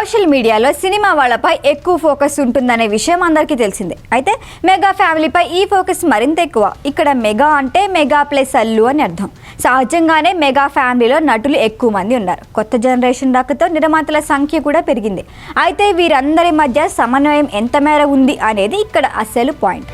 Social మీడియాలో cinema వాళ్ళపై ఎక్కువ ఫోకస్ ఉంటుందనే విషయం అందరికీ తెలిసిందే. అయితే మెగా ఫ్యామిలీపై ఈ ఫోకస్ మరింత ఎక్కువ. ఇక్కడ మెగా అంటే మెగా ప్లస్ అల్లు అని అర్థం. సహజంగానే మెగా ఫ్యామిలీలో నటులు ఎక్కువ మంది ఉన్నారు. కొత్త జనరేషన్ రాకతో నిర్మాతల సంఖ్య కూడా పెరిగింది. అయితే వీరందరి మధ్య సమన్వయం ఎంత మేర ఉంది అనేది ఇక్కడ అసలు పాయింట్.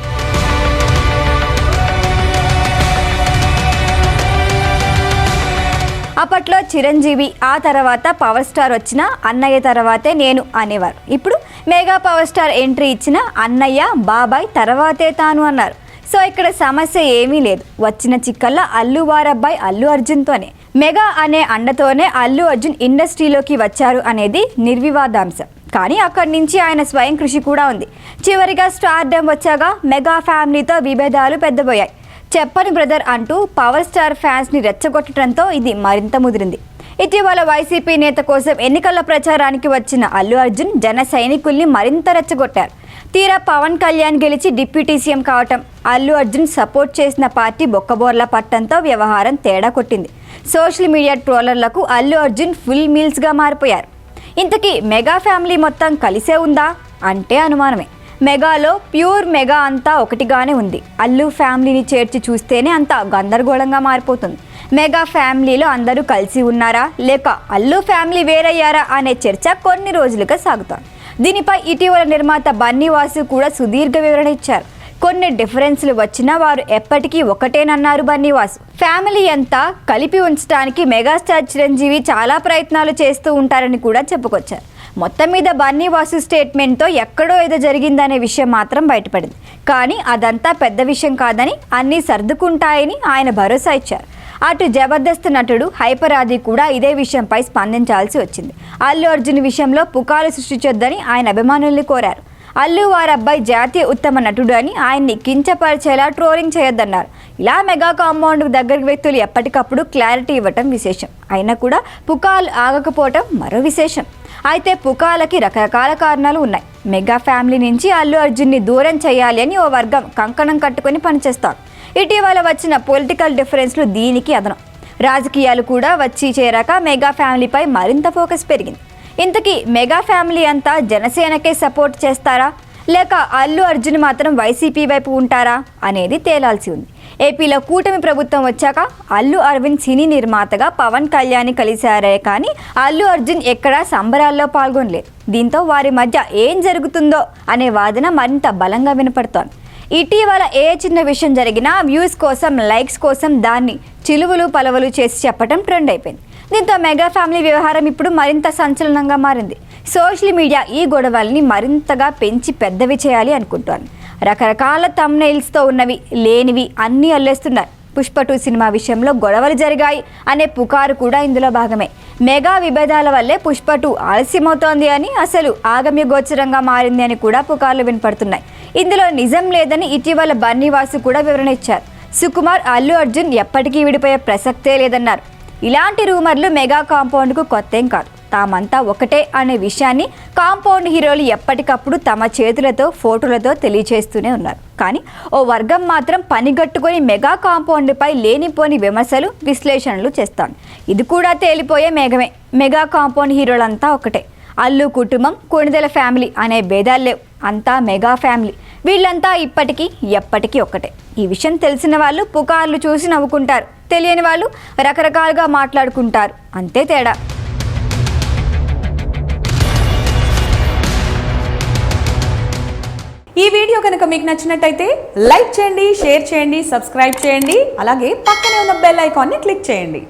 చిరంజీవి ఆ తర్వాత పవర్ స్టార్ వచ్చిన అన్నయ్య తర్వాతే నేను అనేవారు. ఇప్పుడు మెగా పవర్ స్టార్ ఎంట్రీ ఇచ్చిన అన్నయ్య బాబాయ్ తర్వాతే తాను అన్నారు. సో ఇక్కడ సమస్య ఏమీ లేదు. వచ్చిన చిక్కల్లా అల్లు వారబ్బాయి అల్లు అర్జున్తోనే. మెగా అనే అండతోనే అల్లు అర్జున్ ఇండస్ట్రీలోకి వచ్చారు అనేది నిర్వివాదాంశం. కానీ అక్కడి నుంచి ఆయన స్వయం కృషి కూడా ఉంది. చివరిగా స్టార్డమ్ వచ్చాక మెగా ఫ్యామిలీతో విభేదాలు పెద్దపోయాయి చెప్పని బ్రదర్ అంటూ పవర్ స్టార్ ఫ్యాన్స్ని రెచ్చగొట్టడంతో ఇది మరింత ముదిరింది. ఇటీవల వైసీపీ నేత కోసం ఎన్నికల ప్రచారానికి వచ్చిన అల్లు అర్జున్ జన సైనికుల్ని మరింత రెచ్చగొట్టారు. తీరా పవన్ కళ్యాణ్ గెలిచి డిప్యూటీ సీఎం కావటం అల్లు అర్జున్ సపోర్ట్ చేసిన పార్టీ బొక్కబోర్ల పట్టంతో వ్యవహారం తేడా కొట్టింది. సోషల్ మీడియా ట్రోలర్లకు అల్లు అర్జున్ ఫుల్ మీల్స్గా మారిపోయారు. ఇంతకీ మెగా ఫ్యామిలీ మొత్తం కలిసే ఉందా? అంటే అనుమానమే. మెగాలో ప్యూర్ మెగా అంతా ఒకటిగానే ఉంది. అల్లు ఫ్యామిలీని చేర్చి చూస్తేనే అంతా గందరగోళంగా మారిపోతుంది. మెగా ఫ్యామిలీలో అందరూ కలిసి ఉన్నారా? లేక అల్లు ఫ్యామిలీ వేరయ్యారా? అనే చర్చ కొన్ని రోజులుగా సాగుతోంది. దీనిపై ఇటీవల నిర్మాత బన్నీవాసు కూడా సుదీర్ఘ వివరణ ఇచ్చారు. కొన్ని డిఫరెన్స్లు వచ్చినా వారు ఎప్పటికీ ఒకటేనన్నారు బన్నీవాసు. ఫ్యామిలీ అంతా కలిపి ఉంచడానికి మెగాస్టార్ చిరంజీవి చాలా ప్రయత్నాలు చేస్తూ ఉంటారని కూడా చెప్పుకొచ్చారు. మొత్తం మీద బన్నీ వాసు స్టేట్మెంట్తో ఎక్కడో ఏదో జరిగిందనే విషయం మాత్రం బయటపడింది. కానీ అదంతా పెద్ద విషయం కాదని అన్నీ సర్దుకుంటాయని ఆయన భరోసా ఇచ్చారు. అటు జబర్దస్త్ నటుడు హైపర్ ఆది కూడా ఇదే విషయంపై స్పందించాల్సి వచ్చింది. అల్లు అర్జున్ విషయంలో పుకాలు సృష్టించొద్దని ఆయన అభిమానుల్ని కోరారు. అల్లు వారి అబ్బాయి జాతీయ ఉత్తమ నటుడు అని ఆయన్ని కించపరిచేలా ట్రోలింగ్ చేయొద్దన్నారు. ఇలా మెగా కాంపౌండ్ దగ్గర వ్యక్తులు ఎప్పటికప్పుడు క్లారిటీ ఇవ్వటం విశేషం. అయినా కూడా పుకాలు ఆగకపోవటం మరో విశేషం. అయితే పుకాలకి రకరకాల కారణాలు ఉన్నాయి. మెగా ఫ్యామిలీ నుంచి అల్లు అర్జున్ని దూరం చేయాలి అని ఓ వర్గం కంకణం కట్టుకొని పనిచేస్తారు. ఇటీవల వచ్చిన పొలిటికల్ డిఫరెన్స్లు దీనికి అదనం. రాజకీయాలు కూడా వచ్చి చేరాక మెగా ఫ్యామిలీపై మరింత ఫోకస్ పెరిగింది. ఇంతకీ మెగా ఫ్యామిలీ అంతా జనసేనకే సపోర్ట్ చేస్తారా? లేక అల్లు అర్జున్ మాత్రం వైసీపీ వైపు ఉంటారా? అనేది తేలాల్సి ఉంది. ఏపీలో కూటమి ప్రభుత్వం వచ్చాక అల్లు అరవింద్ సినీ నిర్మాతగా పవన్ కళ్యాణ్ కలిశారే కానీ అల్లు అర్జున్ ఎక్కడా సంబరాల్లో పాల్గొనలేదు. దీంతో వారి మధ్య ఏం జరుగుతుందో అనే వాదన మరింత బలంగా వినపడుతోంది. ఇటీవల ఏ చిన్న విషయం జరిగినా వ్యూస్ కోసం లైక్స్ కోసం దాన్ని చిలువలు పలవలు చేసి చెప్పడం ట్రెండ్ అయిపోయింది. దీంతో మెగా ఫ్యామిలీ వ్యవహారం ఇప్పుడు మరింత సంచలనంగా మారింది. సోషల్ మీడియా ఈ గొడవల్ని మరింతగా పెంచి పెద్దవి చేయాలి అనుకుంటాను రకరకాల తమ్నైల్స్తో ఉన్నవి లేనివి అన్నీ అల్లేస్తున్నారు. పుష్ప టూ సినిమా విషయంలో గొడవలు జరిగాయి అనే పుకారు కూడా ఇందులో భాగమే. మెగా విభేదాల వల్లే పుష్ప టూ ఆలస్యమవుతోంది అని అసలు ఆగమ్య గోచరంగా మారింది అని కూడా పుకార్లు వినపడుతున్నాయి. ఇందులో నిజం లేదని ఇటీవల బన్నీవాసు కూడా వివరణ ఇచ్చారు. సుకుమార్ అల్లు అర్జున్ ఎప్పటికీ విడిపోయే ప్రసక్తే లేదన్నారు. ఇలాంటి రూమర్లు మెగా కాంపౌండ్కు కొత్తేం కాదు. తామంతా ఒకటే అనే విషయాన్ని కాంపౌండ్ హీరోలు ఎప్పటికప్పుడు తమ చేతులతో ఫోటోలతో తెలియచేస్తూనే ఉన్నారు. కానీ ఓ వర్గం మాత్రం పనిగట్టుకొని మెగా కాంపౌండ్పై లేనిపోని విమర్శలు విశ్లేషణలు చేస్తాను ఇది కూడా తేలిపోయే మేఘమే. మెగా కాంపౌండ్ హీరోలంతా ఒకటే. అల్లు కుటుంబం కొణిదెల ఫ్యామిలీ అనే భేదాలు లేవు. అంతా మెగా ఫ్యామిలీ. వీళ్ళంతా ఇప్పటికీ ఎప్పటికీ ఒకటే. ఈ విషయం తెలిసిన వాళ్ళు పుకార్లు చూసి నవ్వుకుంటారు. తెలియని వాళ్ళు రకరకాలుగా మాట్లాడుకుంటారు. అంతే తేడా. ఈ వీడియో కనుక మీకు నచ్చినట్టయితే లైక్ చేయండి షేర్ చేయండి సబ్స్క్రైబ్ చేయండి అలాగే పక్కనే ఉన్న బెల్ ఐకాన్ని క్లిక్ చేయండి.